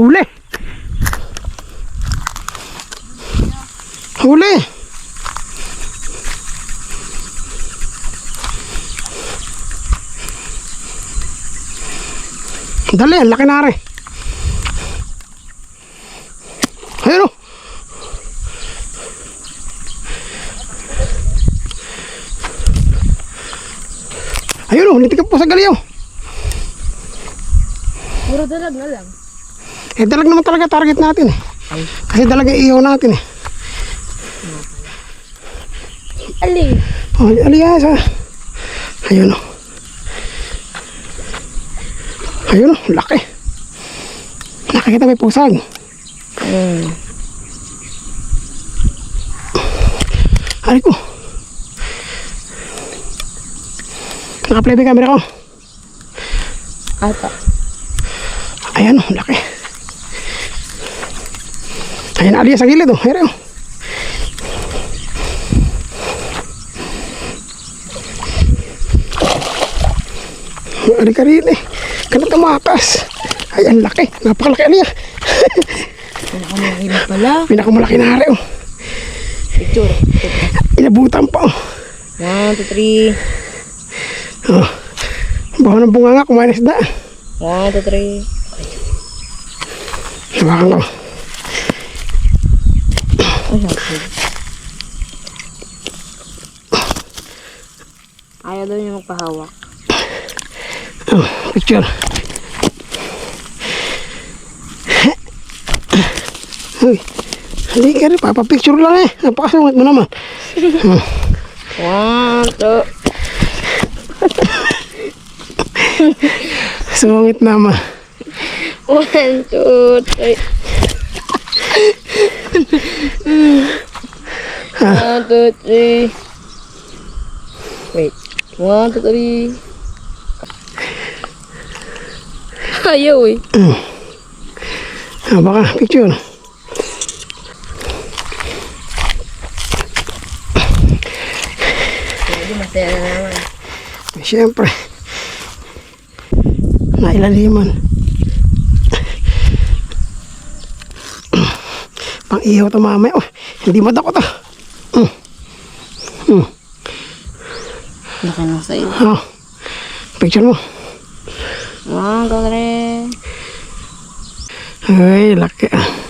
Huli. Huli. Dali, laki na rin. Ayun o. Ayun o, nitikap po sa galiyaw. Puro dalag na lang. Eh, dalag naman talaga target natin eh. Kasi dalag ang ihaw natin eh. Ali. Oh, alias ah. Ayun o. Ayun o, laki. Nakikita may pusag. Hmm. Ay ko. Naka-play ba yung camera ko? Ata. Ayan o, laki. Ayan, alias sa gilid o. Ayun o. Ali ka rin eh. Kana tumakas. Ay, ang laki. Napakalaki alias. Pinakamahina pala. Pinakamalaki na rin o. Picture. Inabutan pa o. One, two, three. Oh. Baho ng bunga nga, kumain isda. One, two, three. Hapon. Ayaw daw niya magpahawak. Oh, picture. Uy, hindi ka rin, papapicture lang eh. Napakasungit mo naman. One, two. Sungit naman. One, two, three. One, two, three. Wait. One, two, three. Ayaw eh. Ah, baka, picture. Hindi masaya na naman. Siyempre. Nailaliman. Pang ihaw to mamaya. Oh, hindi mo dako to. Laki na sa iyo. Oh, picture mo. One, two, three. Ay, laki ah.